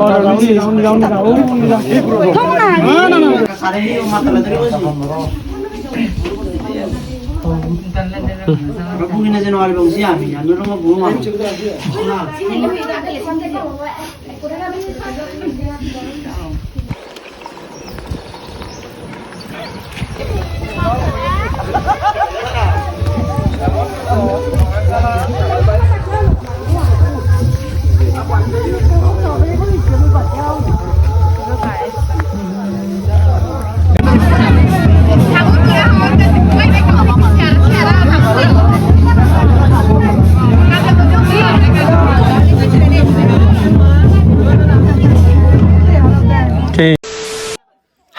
और राउंडी राउंडी राउंडी का ओ थोड़ा ना ना ना सारे ये मत लग रहे हो बबू की नजर वाले बबू से आ गया नरो में बबू मारो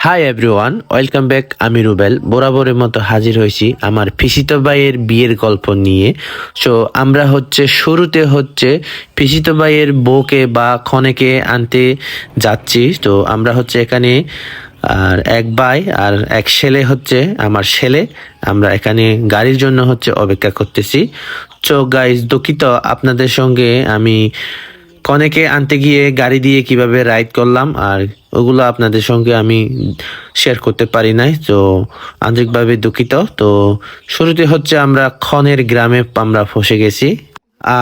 হাই এভরিওয়ান ওয়েলকাম ব্যাক আমি রুবেল। বরাবরের মতো হাজির হয়েছি আমার পিসিত ভাইয়ের বিয়ের গল্প নিয়ে। সো আমরা হচ্ছে, শুরুতে হচ্ছে পিসিত ভাইয়ের বউকে বা খনেকে আনতে যাচ্ছি। তো আমরা হচ্ছে এখানে, আর এক ভাই আর এক ছেলে হচ্ছে আমার ছেলে। আমরা এখানে গাড়ির জন্য হচ্ছে অপেক্ষা করতেছি। তো গাইজ দুঃখিত। আপনাদের সঙ্গে আমি কনেকে আনতে গিয়ে গাড়ি দিয়ে কীভাবে রাইড করলাম, আর ওগুলো আপনাদের সঙ্গে আমি শেয়ার করতে পারি নাই, তো আন্তরিকভাবে দুঃখিত। তো শুরুতে হচ্ছে আমরা খনের গ্রামে আমরা ফসে গেছি,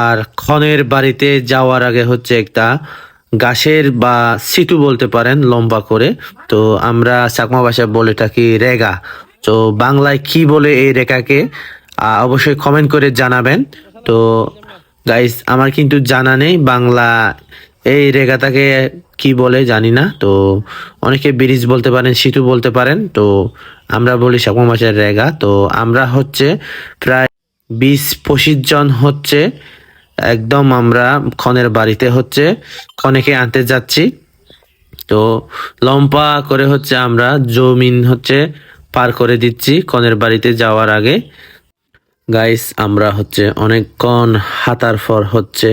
আর খনের বাড়িতে যাওয়ার আগে হচ্ছে একটা গাছের বা সিটু বলতে পারেন, লম্বা করে। তো আমরা চাকমা ভাষায় বলে থাকি রেগা। তো বাংলায় কি বলে এই রেখাকে অবশ্যই কমেন্ট করে জানাবেন। তো গাইস আমার কিন্তু জানা নেই বাংলা এই রেগাটাকে কি বলে জানি না, তো অনেকে ব্রিজ বলতে পারেন, সিটু বলতে পারেন, তো আমরা বলি সাকমা মাছের রেগা, তো আমরা হচ্ছে প্রায় বিশ পঁচিশ জন হচ্ছে, একদম আমরা খনের বাড়িতে হচ্ছে খনেকে আনতে যাচ্ছি, তো লম্বা করে হচ্ছে আমরা জমিন হচ্ছে পার করে দিচ্ছি কনের বাড়িতে যাওয়ার আগে। গাইস আমরা হচ্ছে অনেকক্ষণ হাতার পর হচ্ছে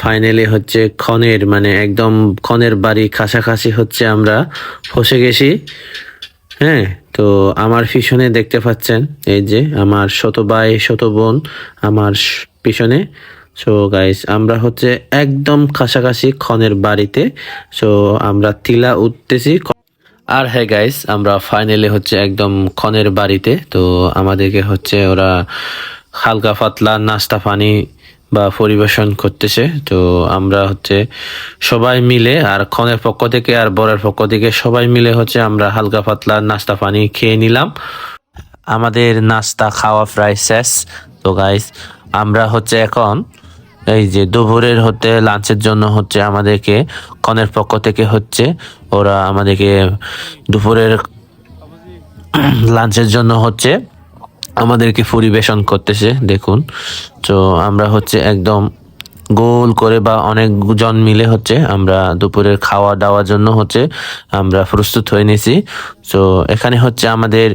ফাইনালি হচ্ছে খনের মানে একদম খনের বাড়ি কাছাকাছি হচ্ছে আমরা ফসে গেছি। হ্যাঁ তো আমার পিছনে দেখতে পাচ্ছেন, এই যে আমার শত ভাই, শত বোন আমার পিছনে। সো গাইস আমরা হচ্ছে একদম কাছাকাছি খনের বাড়িতে। সো আমরা তিলা উঠতেছি আর হ্যাঁ গাইস, আমরা ফাইনালি হচ্ছে একদম খনের বাড়িতে। তো আমাদেরকে হচ্ছে ওরা হালকা পাতলা নাস্তা পানি বা পরিবেশন করতেছে। তো আমরা হচ্ছে সবাই মিলে আর খনের পক্ষ থেকে আর বরের পক্ষ থেকে সবাই মিলে হচ্ছে আমরা হালকা পাতলা নাস্তা পানি খেয়ে নিলাম। আমাদের নাস্তা খাওয়া প্রায় শেষ। তো গাইস, আমরা হচ্ছে এখন এই যে দুপুরের হতে, লাঞ্চের জন্য হচ্ছে আমাদেরকে, কনের পক্ষ থেকে হচ্ছে, ওরা আমাদেরকে দুপুরের লাঞ্চের জন্য হচ্ছে আমাদেরকে পরিবেশন করতেছে, দেখুন। তো আমরা হচ্ছে একদম গোল করে বা অনেক জন মিলে হচ্ছে আমরা দুপুরের খাওয়া দাওয়ার জন্য হচ্ছে আমরা প্রস্তুত হয়ে নিয়েছি তো এখানে হচ্ছে আমাদের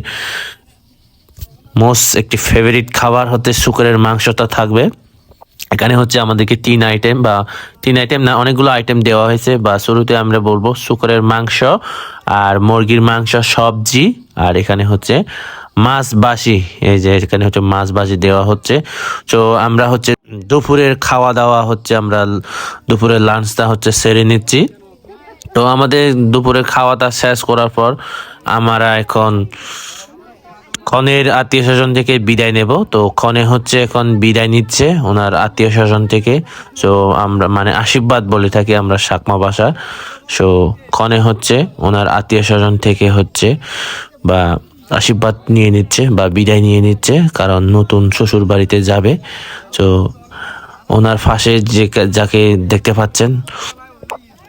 মোস্ট একটি ফেভারিট খাবার হতে শুকরের মাংসটা থাকবে। এখানে হচ্ছে আমাদেরকে তিন আইটেম বা তিন আইটেম না, অনেকগুলো আইটেম দেওয়া হয়েছে। বা শুরুতে আমরা বলব শুকরের মাংস আর মুরগির মাংস, সবজি। আর এখানে হচ্ছে মাছ বাসি, এই যে এখানে হচ্ছে মাছ বাসি দেওয়া হচ্ছে। তো আমরা হচ্ছে দুপুরের খাওয়া দাওয়া হচ্ছে, আমরা দুপুরের লাঞ্চটা হচ্ছে সেরে নিচ্ছি। তো আমাদের দুপুরের খাওয়াটা শেষ করার পর আমরা এখন খনের আত্মীয় স্বজন থেকে বিদায় নেব। তো খনে হচ্ছে এখন বিদায় নিচ্ছে ওনার আত্মীয় স্বজন থেকে। সো আমরা মানে আশীর্বাদ বলে থাকি আমরা সাকমা ভাষা সো খনে হচ্ছে ওনার আত্মীয় স্বজন থেকে হচ্ছে বা আশীর্বাদ নিয়ে নিচ্ছে বা বিদায় নিয়ে নিচ্ছে, কারণ নতুন শ্বশুর বাড়িতে যাবে। তো ওনার ফাঁসে যে যাকে দেখতে পাচ্ছেন,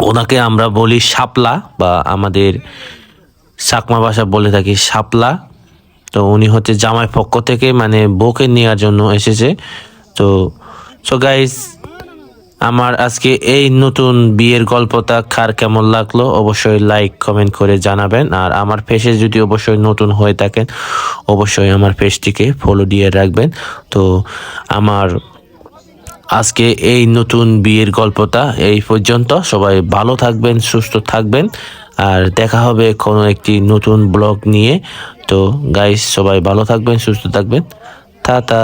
ওনাকে আমরা বলি শাপলা বা আমাদের সাকমা ভাষা বলে থাকি শাপলা। তো উনি হচ্ছে জামাই পক্ষ থেকে মানে বউকে নেওয়ার জন্য এসেছে। তো সো গাইস আমার আজকে এই নতুন বিয়ের গল্পটা কার কেমন লাগল অবশ্যই লাইক কমেন্ট করে জানাবেন। আর আমার পেজে যদি অবশ্যই নতুন হয়ে থাকেন, অবশ্যই আমার পেজটিকে ফলো দিয়ে রাখবেন। তো, আমার আজকে এই নতুন বিয়ের গল্পটা এই পর্যন্ত। সবাই ভালো থাকবেন, সুস্থ থাকবেন। আর দেখা হবে কোনো একটি নতুন ব্লগ নিয়ে। তো গাইস সবাই ভালো থাকবেন, সুস্থ থাকবেন। টাটা।